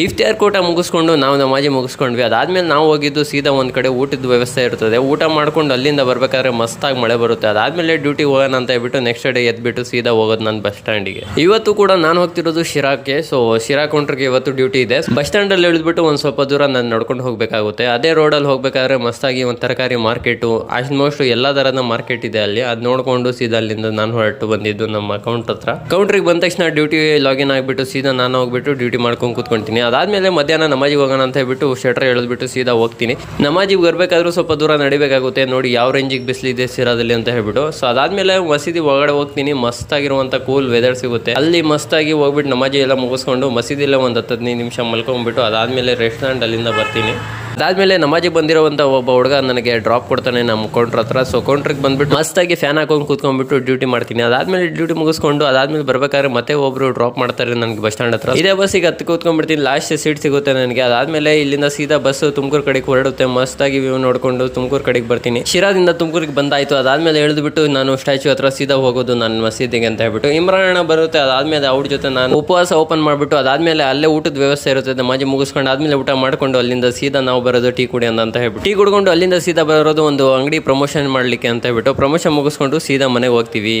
ಇಫ್ತಿಯಾರ್ ಕೂಟ ಮುಗಿಸ್ಕೊಂಡು ನಾವು ನಮಾಜಿ ಮುಗಿಸ್ಕೊಂಡ್ವಿ. ಅದಾದ್ಮೇಲೆ ನಾವು ಹೋಗಿದ್ದು ಸೀದಾ ಒಂದು ಕಡೆ ಊಟದ ವ್ಯವಸ್ಥೆ ಇರ್ತದೆ. ಊಟ ಮಾಡ್ಕೊಂಡು ಅಲ್ಲಿಂದ ಬರ್ಬೇಕಾದ್ರೆ ಮಸ್ತಾಗಿ ಮಳೆ ಬರುತ್ತೆ. ಅದಾದ್ಮೇಲೆ ಡ್ಯೂಟಿ ಹೋಗೋಣ ಅಂತ ಹೇಳ್ಬಿಟ್ಟು ನೆಕ್ಸ್ಟ್ ಡೇ ಎದ್ಬಿಟ್ಟು ಸೀದಾ ಹೋಗೋದು ನನ್ನ ಬಸ್ ಸ್ಟ್ಯಾಂಡಿಗೆ ಇವತ್ತು ಕೂಡ ನಾನು ಹೋಗ್ತಿರೋದು ಶಿರಾಕ್ಕೆ. ಸೊ ಶಿರಾ ಕೌಂಟ್ರಿಗೆ ಇವತ್ತು ಡ್ಯೂಟಿ ಇದೆ. ಬಸ್ ಸ್ಟ್ಯಾಂಡಲ್ಲಿ ಇಳಿದ್ಬಿಟ್ಟು ಒಂದು ಸ್ವಲ್ಪ ದೂರ ನಾನು ನಡ್ಕೊಂಡು ಹೋಗಬೇಕಾಗುತ್ತೆ. ಅದೇ ರೋಡಲ್ಲಿ ಹೋಗ್ಬೇಕಾದ್ರೆ ಮಸ್ತಾಗಿ ಒಂದು ತರಕಾರಿ ಮಾರ್ಕೆಟು ಆಲ್ಮೋಸ್ಟ್ ಎಲ್ಲ ಥರದ ಮಾರ್ಕೆಟ್ ಇದೆ ಅಲ್ಲಿ. ಅದು ನೋಡ್ಕೊಂಡು ಸೀದಾ ಅಲ್ಲಿಂದ ನಾನು ಹೊರಟು ಬಂದಿದ್ದು ನಮ್ಮ ಅಕೌಂಟ್ ಹತ್ರ. ಕೌಂಟ್ರಿಗೆ ಬಂದ ತಕ್ಷಣ ಡ್ಯೂಟಿ ಲಾಗಿನ್ ಆಗಿಬಿಟ್ಟು ಸೀದಾ ನಾನು ಹೋಗ್ಬಿಟ್ಟು ಡ್ಯೂಟಿ ಮಾಡ್ಕೊಂಡು ಕೂತ್ಕೊಂತೀನಿ. ಅದಾದ್ಮೇಲೆ ಮಧ್ಯಾಹ್ನ ನಮಾಜಿಗೆ ಹೋಗೋಣ ಅಂತ ಹೇಳ್ಬಿಟ್ಟು ಶೆಟ್ರ್ ಎಳೆದ್ಬಿಟ್ಟು ಸೀದಾ ಹೋಗ್ತೀನಿ. ನಮಾಜಿಗೆ ಬರಬೇಕಾದ್ರೂ ಸ್ವಲ್ಪ ದೂರ ನಡಿಬೇಕಾಗುತ್ತೆ, ನೋಡಿ ಯಾವ ರೇಂಜಿಗೆ ಬಿಸಿಲಿದೆ ಸಿರಾದಲ್ಲಿ ಅಂತ ಹೇಳ್ಬಿಟ್ಟು. ಸೊ ಅದಾದ್ಮೇಲೆ ಮಸೀದಿ ಒಳಗಡೆ ಹೋಗ್ತೀನಿ ಮಸ್ತಾಗಿರುವಂಥ ಕೂಲ್ ವೆದರ್ ಸಿಗುತ್ತೆ. ಅಲ್ಲಿ ಮಸ್ತಾಗಿ ಹೋಗ್ಬಿಟ್ಟು ನಮಾಜಿ ಎಲ್ಲ ಮುಗಿಸ್ಕೊಂಡು ಮಸೀದಿಲ್ಲ ಒಂದು ಹದಿನೈದು ನಿಮಿಷ ಮಲ್ಕೊಂಡ್ಬಿಟ್ಟು ಅದಾದ್ಮೇಲೆ ರೆಸ್ಟೋರೆಂಟ್ ಅಲ್ಲಿಂದ ಬರ್ತೀನಿ. ಅದಾದ್ಮೇಲೆ ನಮಾಜಿಗೆ ಬಂದಿರುವಂಥ ಒಬ್ಬ ಹುಡುಗ ನನಗೆ ಡ್ರಾಪ್ ಕೊಡ್ತಾನೆ ನಮ್ಮ ಕೌಂಟ್ರ್ ಹತ್ರ. ಸೊ ಕೌಂಟ್ರಿಗೆ ಬಂದ್ಬಿಟ್ಟು ಮಸ್ತಾಗಿ ಫ್ಯಾನ್ ಹಾಕೊಂಡು ಕೂತ್ಕೊಂಡ್ಬಿಟ್ಟು ಡ್ಯೂಟಿ ಮಾಡ್ತೀನಿ. ಅದಾದ್ಮೇಲೆ ಡ್ಯೂಟಿ ಮುಗಿಸ್ಕೊಂಡು ಅದಾದ್ಮೇಲೆ ಬರ್ಬೇಕಾದ್ರೆ ಮತ್ತೆ ಒಬ್ರು ಡ್ರಾಪ್ ಮಾಡ್ತಾರೆ ನನಗೆ ಬಸ್ ಸ್ಟ್ಯಾಂಡ್ ಹತ್ರ. ಇದೇ ಬಸ್ಸಿಗೆ ಹತ್ತು ಕೂತ್ಕೊಂಡ್ಬಿಡ್ತೀನಿ. ಲಾಸ್ಟ್ ಸೀಟ್ ಸಿಗುತ್ತೆ ನನಗೆ. ಅದಾದ್ಮೇಲೆ ಇಲ್ಲಿಂದ ಸೀದಾ ಬಸ್ ತುಮಕೂರು ಕಡೆಗೆ ಹೊರಡುತ್ತೆ. ಮಸ್ತಾಗಿ ವ್ಯೂ ನೋಡಿಕೊಂಡು ತುಮಕೂರು ಕಡೆಗೆ ಬರ್ತೀನಿ. ಶಿರಾದಿಂದ ತುಮಕೂರಿಗೆ ಬಂದಾಯ್ತು. ಅದಾದ್ಮೇಲೆ ಎಳೆದ್ಬಿಟ್ಟು ನಾನು ಸ್ಟ್ಯಾಚು ಹತ್ರ ಸೀದಾ ಹೋಗೋದು ನನ್ನ ಮಸೀದಿಗೆ ಅಂತ ಹೇಳ್ಬಿಟ್ಟು. ಇಮ್ರಾನ್ ಬರುತ್ತೆ. ಅದಾದ್ಮೇಲೆ ಅವ್ರ ಜೊತೆ ನಾನು ಉಪವಾಸ ಓಪನ್ ಮಾಡ್ಬಿಟ್ಟು, ಅದಾದ್ಮೇಲೆ ಅಲ್ಲೇ ಊಟದ ವ್ಯವಸ್ಥೆ ಇರುತ್ತೆ. ನಮಾಜಿ ಮುಗಿಸ್ಕೊಂಡು ಆದ್ಮೇಲೆ ಊಟ ಮಾಡ್ಕೊಂಡು ಅಲ್ಲಿಂದ ಸೀದಾ ನಾವು ಬರೋದು, ಟೀ ಕುಡಿ ಅಂತ ಹೇಳ್ಬಿಟ್ಟು. ಟೀ ಕುಡ್ಕೊಂಡು ಅಲ್ಲಿಂದ ಸೀದಾ ಬರೋದು ಒಂದು ಅಂಗಡಿ ಪ್ರಮೋಷನ್ ಮಾಡಲಿಕ್ಕೆ ಅಂತ ಹೇಳ್ಬಿಟ್ಟು. ಪ್ರಮೋಷನ್ ಮುಗಿಸ್ಕೊಂಡು ಸೀದಾ ಮನೆಗೆ ಹೋಗ್ತೀವಿ.